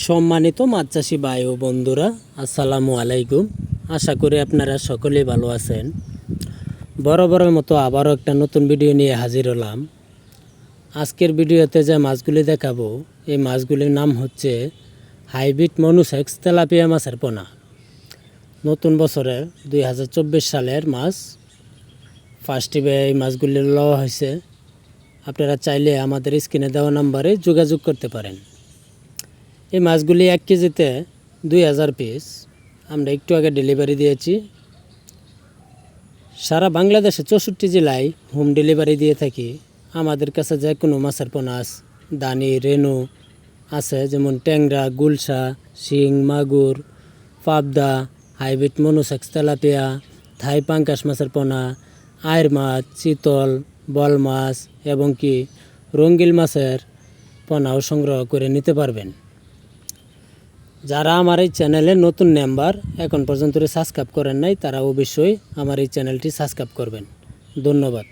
সম্মানিত মাছ চাষি ভাই ও বন্ধুরা, আসসালামু আলাইকুম। আশা করি আপনারা সকলেই ভালো আছেন। বড় বরাবরের মতো আবারও একটা নতুন ভিডিও নিয়ে হাজির হলাম। আজকের ভিডিওতে যে মাছগুলি দেখাবো, এই মাছগুলির নাম হচ্ছে হাইব্রিড মনুসেক্স তেলাপিয়া মাছের পোনা। নতুন বছরের দুই হাজার চব্বিশ সালের মাছ। ফার্স্ট এই মাছগুলি লওয়া হয়েছে। আপনারা চাইলে আমাদের স্ক্রিনে দেওয়া নাম্বারে যোগাযোগ করতে পারেন। এই মাছগুলি এক কেজিতে দুই হাজার পিস আমরা একটু আগে ডেলিভারি দিয়েছি। সারা বাংলাদেশে চৌষট্টি জেলায় হোম ডেলিভারি দিয়ে থাকি। আমাদের কাছে যে কোনো মাছের পোনাস, দানি রেনু আছে, যেমন ট্যাংরা, গুলশা, শিং, মাগুর, পাবদা, হাইব্রিড মনুসেক্স, তেলাপিয়া, থাই পাঙ্কাশ মাছের পোনা, আয়ের মাছ, চিতল, বল মাছ এবং কি রঙ্গিল মাছের পোনাও সংগ্রহ করে নিতে পারবেন। যারা আমার এই চ্যানেলে নতুন মেম্বার এখন পর্যন্ত সাবস্ক্রাইব করেন নাই, তারা অবশ্যই আমার এই চ্যানেলটি সাবস্ক্রাইব করবেন। ধন্যবাদ।